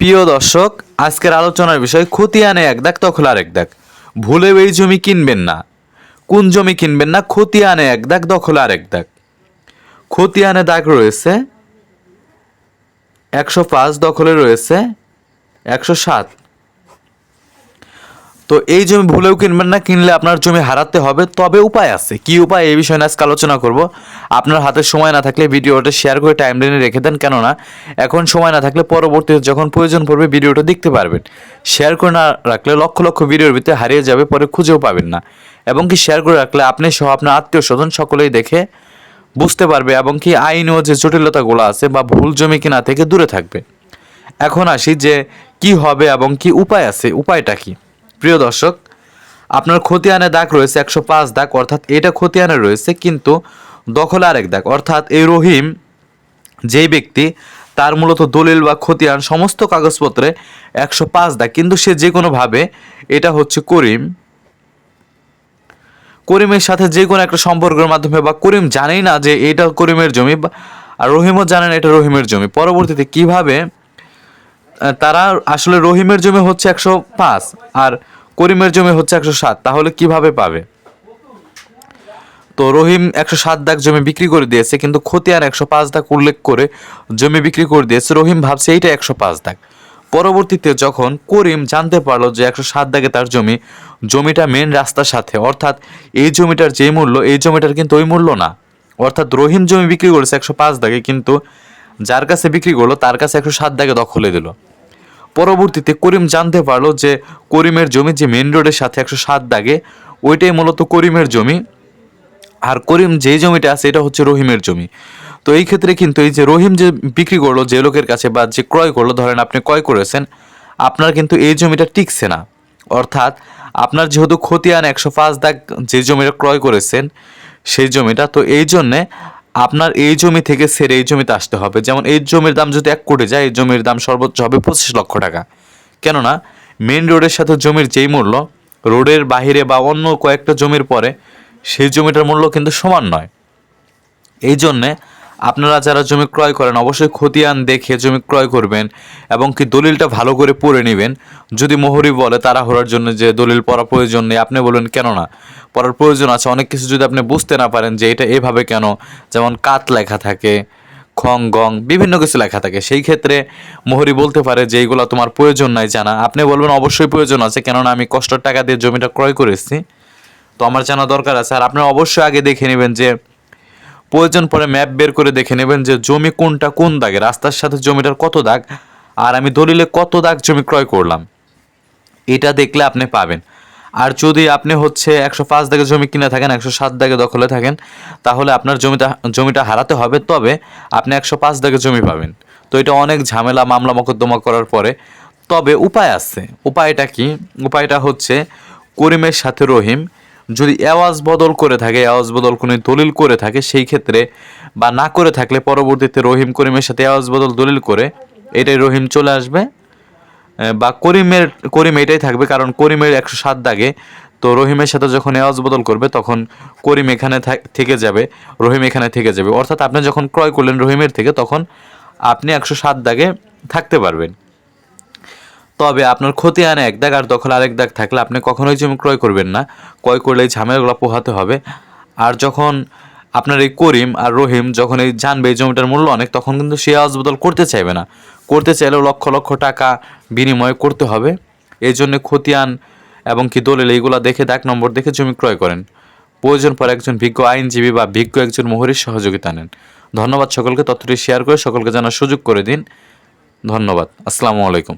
প্রিয় দর্শক, আজকের আলোচনার বিষয় খতিয়ানে এক দাগ দখল আর এক দাগ ভুলে এই জমি কিনবেন না। কোন জমি কিনবেন না, খতিয়ানে এক দাগ দখল আর এক দাগ খতিয়ানে দাগ রয়েছে, একশো পাঁচ দখলে রয়েছে, একশো সাত। তো এই জমি ভুলেও কিনবেন না, কিনলে আপনার জমি হারাতে হবে। তবে উপায় আছে। কি উপায়? এই বিষয়ে আজকে আলোচনা করব। আপনার হাতে সময় না থাকলে ভিডিওটা শেয়ার করে টাইম লাইনে রেখে দেন। কেননা, এখন সময় না থাকলে পরবর্তীতে যখন প্রয়োজন পড়বে, ভিডিওটা দেখতে পারবেন। শেয়ার করে না রাখলে লক্ষ লক্ষ ভিডিওর ভিতরে হারিয়ে যাবে, পরে খুঁজেও পাবেন না। এবং কি শেয়ার করে রাখলে আপনি সহ আপনার আত্মীয় স্বজন সকলেই দেখে বুঝতে পারবে এবং কি আইনও যে জটিলতাগুলো আছে বা ভুল জমি কিনা থেকে দূরে থাকবে। এখন আসি যে কি হবে এবং কি উপায় আছে। উপায়টা কি? প্রিয় দর্শক, আপনার খতিয়ানে দাগ রয়েছে একশো পাঁচ দাগ, অর্থাৎ এটা খতিয়ানে রয়েছে, কিন্তু দখল আরেক দাগ। অর্থাৎ এই রহিম যেই ব্যক্তি, তার মূলত দলিল বা খতিয়ান সমস্ত কাগজপত্রে একশো পাঁচ দাগ, কিন্তু সে যে কোনোভাবে এটা হচ্ছে করিম। করিমের সাথে যে কোনো একটা সম্পর্কের মাধ্যমে বা করিম জানেই না যে এটা করিমের জমি আর রহিমও জানেন এটা রহিমের জমি। পরবর্তীতে কীভাবে তারা আসলে রহিমের জমি হচ্ছে একশো পাঁচ, আর করিমের জমি হচ্ছে একশো সাত, তাহলে কীভাবে পাবে? তো রহিম একশো সাত দাগ জমি বিক্রি করে দিয়েছে, কিন্তু খতিয়ান একশো পাঁচ দাগ উল্লেখ করে জমি বিক্রি করে দিয়েছে। রহিম ভাবছে এইটা একশো পাঁচ দাগ। পরবর্তীতে যখন করিম জানতে পারল যে একশো সাত দাগে তার জমি, জমিটা মেন রাস্তার সাথে, অর্থাৎ এই জমিটার যে মূল্য, এই জমিটার কিন্তু ওই মূল্য না। অর্থাৎ রহিম জমি বিক্রি করেছে একশো পাঁচ দাগে, কিন্তু যার কাছে বিক্রি করল, তার কাছে একশো সাত দাগে দখলে দিল। পরবর্তীতে করিম জানতে পারল যে করিমের জমি যে মেন রোডের সাথে একশো সাত দাগে, ওইটাই মূলত করিমের জমি। আর করিম যে জমিটা আছে, এটা হচ্ছে রহিমের জমি। তো এই ক্ষেত্রে কিন্তু এই যে রহিম যে বিক্রি করল, যে লোকের কাছে বা যে ক্রয় করল, ধরেন আপনি ক্রয় করেছেন, আপনার কিন্তু এই জমিটা টিকছে না। অর্থাৎ আপনার যেহেতু খতিয়ান একশো পাঁচ দাগ যে জমিটা ক্রয় করেছেন, সেই জমিটা, তো এই জন্যে আপনার এই জমি থেকে সেরে এই জমিতে আসতে হবে। যেমন এই জমির দাম যদি এক কোটি যায়, এই জমির দাম সর্বোচ্চ হবে পঁচিশ লক্ষ টাকা। কেননা মেন রোডের সাথে জমির যেই মূল্য রোডের বাহিরে বা অন্য কয়েকটা জমির পরে সেই জমিটার মূল্য কিন্তু সমান নয়। এই জন্যে আপনারা যারা জমি ক্রয় করেন, অবশ্যই খতিয়ান দেখে জমি ক্রয় করবেন এবং কি দলিলটা ভালো করে পড়ে নেবেন। যদি মোহরি বলে তারা হওয়ার জন্য যে দলিল পড়া প্রয়োজন নেই, আপনি বলবেন কেন না? পড়ার প্রয়োজন আছে। অনেক কিছু যদি আপনি বুঝতে না পারেন যে এটা এভাবে কেন? যেমন কাত লেখা থাকে, খং গং, বিভিন্ন কিছু লেখা থাকে। সেই ক্ষেত্রে মোহরি বলতে পারে যে এইগুলো তোমার প্রয়োজন নাই জানা। আপনি বলবেন, অবশ্যই প্রয়োজন আছে, কেননা আমি কষ্টের টাকা দিয়ে জমিটা ক্রয় করেছি। তো আমার জানা দরকার আছে। আর আপনি অবশ্যই আগে দেখে নেবেন যে প্রয়োজন পরে ম্যাপ বের করে দেখে নেবেন যে জমি কোনটা কোন দাগে, রাস্তার সাথে জমিটার কত দাগ, আর আমি দলিলে কত দাগ জমি ক্রয় করলাম। এটা দেখলে আপনি পাবেন। আর যদি আপনি হচ্ছে একশো পাঁচ দাগে জমি কিনে থাকেন, একশো সাত দাগে দখলে থাকেন, তাহলে আপনার জমিটা জমিটা হারাতে হবে। তবে আপনি একশো পাঁচ দাগে জমি পাবেন। তো এটা অনেক ঝামেলা, মামলা মোকদ্দমা করার পরে। তবে উপায় আছে। উপায়টা কি? উপায়টা হচ্ছে করিমের সাথে রহিম। যদি আওয়াজ বদল করে থাকে, আওয়াজ বদল কোনো দলিল করে থাকে, সেই ক্ষেত্রে বা না করে থাকলে পরবর্তীতে রহিম করিমের সাথে আওয়াজ বদল দলিল করে, এটাই রহিম চলে আসবে। বা করিমের, করিম এটাই থাকবে, কারণ করিমের একশো সাত দাগে তো রহিমের সাথে যখন এওয়াজ বদল করবে, তখন করিম এখানে থাক- থেকে যাবে, রহিম এখানে থেকে যাবে। অর্থাৎ আপনি যখন ক্রয় করলেন রহিমের থেকে, তখন আপনি একশো সাত দাগে থাকতে পারবেন। তবে আপনার ক্ষতি আনে এক দাগ আর দখল আরেক দাগ থাকলে আপনি কখনোই জমি ক্রয় করবেন না। ক্রয় করলে এই ঝামেলাগুলো পোহাতে হবে। আর যখন আপনার এই করিম আর রহিম যখন এই জানবে এই জমিটার মূল্য অনেক, তখন কিন্তু সে আওয়াজ বদল করতে চাইবে না। করতে চাইলেও লক্ষ লক্ষ টাকা বিনিময় করতে হবে। এই জন্য খতিয়ান এবং কি দলিল এইগুলো দেখে দাগ নম্বর দেখে জমি ক্রয় করেন। প্রয়োজন পর একজন বিজ্ঞ আইনজীবী বা বিজ্ঞ একজন মোহরির সহযোগিতা নেন। ধন্যবাদ সকলকে, তথ্যটি শেয়ার করে সকলকে জানার সুযোগ করে দিন। ধন্যবাদ। আসসালামু আলাইকুম।